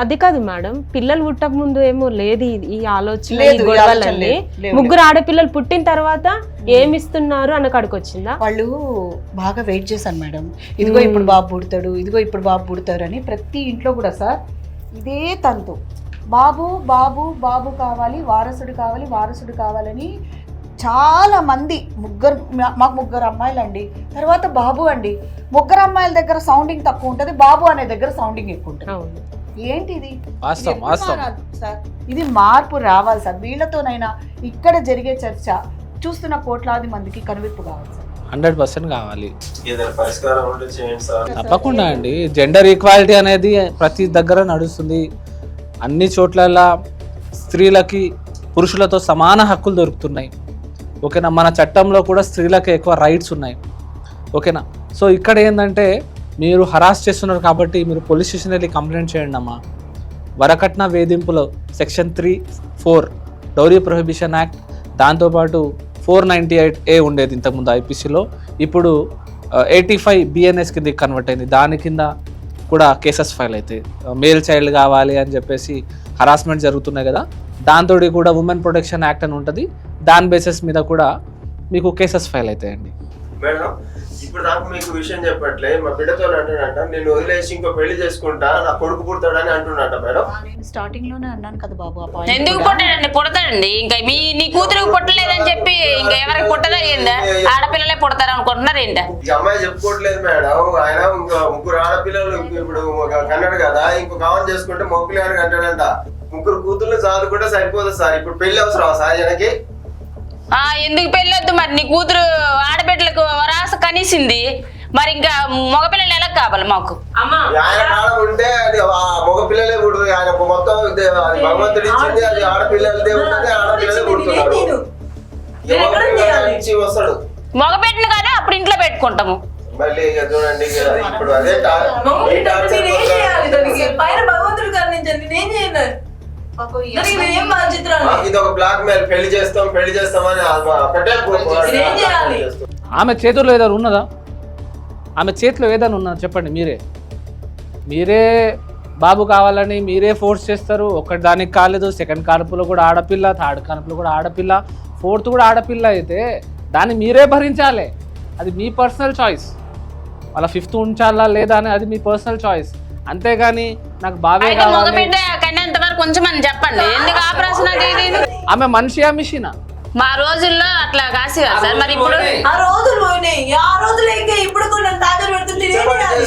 అది కాదు మేడం. పిల్లలు పుట్టక ముందు ఏమో లేదు ఈ- ఈ ఆలోచన ఈ గొడవలన్నీ. ముగ్గురు ఆడపిల్లలు పుట్టిన తర్వాత ఏమి ఇస్తున్నారు అన్న కాడికి వచ్చిందా? వాళ్ళు బాగా వెయిట్ చేశాను మేడం. ఇదిగో ఇప్పుడు బాబు పుడతాడు ఇదిగో ఇప్పుడు బాబు పుడతారు అని ప్రతి ఇంట్లో కూడా సార్ ఇదే తంతు. బాబు బాబు బాబు కావాలి వారసుడు కావాలి వారసుడు కావాలని చాలా మంది ముగ్గురు మాకు ముగ్గురు అమ్మాయిలు అండి తర్వాత బాబు అండి. ముగ్గురు అమ్మాయిల దగ్గర సౌండింగ్ తక్కువ ఉంటుంది బాబు అనే దగ్గర సౌండింగ్ ఎక్కువ ఉంటుంది. అవును ఏంటి ఇది వాస్తవం ఎప్పుడు వాస్తవం. మారాలి సార్? ఇది మార్పు రావాలి సార్. వీళ్ళతోనైనా ఇక్కడ జరిగే చర్చ చూస్తున్న కోట్లాది మందికి కనువిప్పు కావాలి సార్. హండ్రెడ్ పర్సెంట్ కావాలి. తప్పకుండా అండి. జెండర్ ఈక్వాలిటీ అనేది ప్రతి దగ్గర నడుస్తుంది. అన్ని చోట్లలా స్త్రీలకి పురుషులతో సమాన హక్కులు దొరుకుతున్నాయి. ఓకేనా? మన చట్టంలో కూడా స్త్రీలకు ఎక్కువ రైట్స్ ఉన్నాయి. ఓకేనా? సో ఇక్కడ ఏంటంటే మీరు హరాస్ చేస్తున్నారు కాబట్టి మీరు పోలీస్ స్టేషన్ వెళ్ళి కంప్లైంట్ చేయండి అమ్మా. వరకట్న వేధింపులో section three four dowry prohibition act దాంతోపాటు ఫోర్ నైంటీ ఎయిట్ ఏ ఉండేది ఇంతకుముందు ఐపీసీలో ఇప్పుడు ఎయిటీ ఫైవ్ బిఎన్ఎస్ కింద కన్వర్ట్ అయింది. దాని కింద కూడా కేసెస్ ఫైల్ అవుతాయి మేల్ చైల్డ్ కావాలి అని చెప్పేసి హరాస్మెంట్ జరుగుతున్నాయి కదా. దాంతో కూడా ఉమెన్ ప్రొటెక్షన్ యాక్ట్ అని ఉంటుంది. దాని బేసిస్ మీద కూడా మీకు కేసెస్ ఫైల్ అవుతాయండి. మేడం ఇప్పుడు నాకు మీకు విషయం చెప్పట్లే మా బిడ్డతో అంటాడంట నేను వదిలేసి ఇంకో పెళ్ళి చేసుకుంటా నా కొడుకు పుడతాడని అంటున్నట మేడం. స్టార్టింగ్లోనే అన్నాను కదా బాబు ఆ point ఎందుకు కూడా. పుట్టాడండి? పుడతాడండి. ఇంకా మీ నీ కూతురికి పుట్టలేదని చెప్పి ఇంకా ఎవరికి పుట్టదా ఏందా? ఆడపిల్లలే పుడతారు అనుకుంటున్నారు ఏంటా? ఈ అమ్మాయి చెప్పుకోవట్లేదు మేడం. ఆయన ఇంకో ముగ్గురు ఆడపిల్లలు ఇప్పుడు ఒక కన్నాడు కదా ఇంకో కావం చేసుకుంటే మొక్కులు అని అంటాడంట. ముగ్గురు కూతుర్లు చదువుకుంటే సరిపోదు సార్. ఇప్పుడు పెళ్ళి అవసరం సార్ ఆయనకి? ఆ ఎందుకు పెళ్ళొద్దు మరి? నీ కూతురు ఆడబిడ్డలకు వరాస కనీసింది. మరి ఇంకా మగపిల్లలు ఎలా కావాలి మాకు? ఉంటే మగ పిల్లలే పుడుతుంది ఆయన మొత్తం ఇది అది భగవంతుడు ఇచ్చింది అది ఆడపిల్లలదే ఉంటుంది ఆడపిల్లలే పుడుతున్నారు ఈ మగ పిల్లలు నుంచి వస్తాడు. మగబిడ్డను కానీ అప్పుడు ఇంట్లో పెట్టుకుంటాము. మళ్ళీ చూడండి ఇప్పుడు అదే టా- మమ్మల్ని ఈ టార్చర్ నేనేం చేయాలి దానికి వల్ల- పైన భగవంతుడు కరుణించండి నేనేం చేయను పాపం ఈ దానికి అమ్మాయి- నేనేం బాధ్యతరాలు మాకు ఇది ఒక బ్లాక్ మెయిల్ పెళ్ళి చేస్తాం పెళ్ళి చేస్తాం అని పెట్టే నేనేం చేయాలి? ఆమె చేతుల్లో ఏదైనా ఉన్నదా? ఆమె చేతిలో ఏదైనా ఉన్నదా? చెప్పండి మీరే. మీరే బాబు కావాలని మీరే ఫోర్స్ చేస్తారు. ఒకటి దానికి కాలేదు సెకండ్ కానుపులో కూడా ఆడపిల్ల థర్డ్ కానుపులో కూడా ఆడపిల్ల ఫోర్త్ కూడా ఆడపిల్ల అయితే దాన్ని మీరే భరించాలి. అది మీ పర్సనల్ చాయిస్. వాళ్ళ ఫిఫ్త్ ఉంచాలా లేదా అని అది మీ పర్సనల్ చాయిస్. అంతేగాని నాకు బాబే కావాలి. ఆమె మనిషియా మిషనా? మా రోజుల్లో అట్లా కాసి సార్. మరి ఇప్పుడు ఆ రోజులు పోయినాయి. ఆ రోజులు ఇంకా ఇప్పుడు కూడా నన్ను తాజా పెడుతుంటే చేయాలి?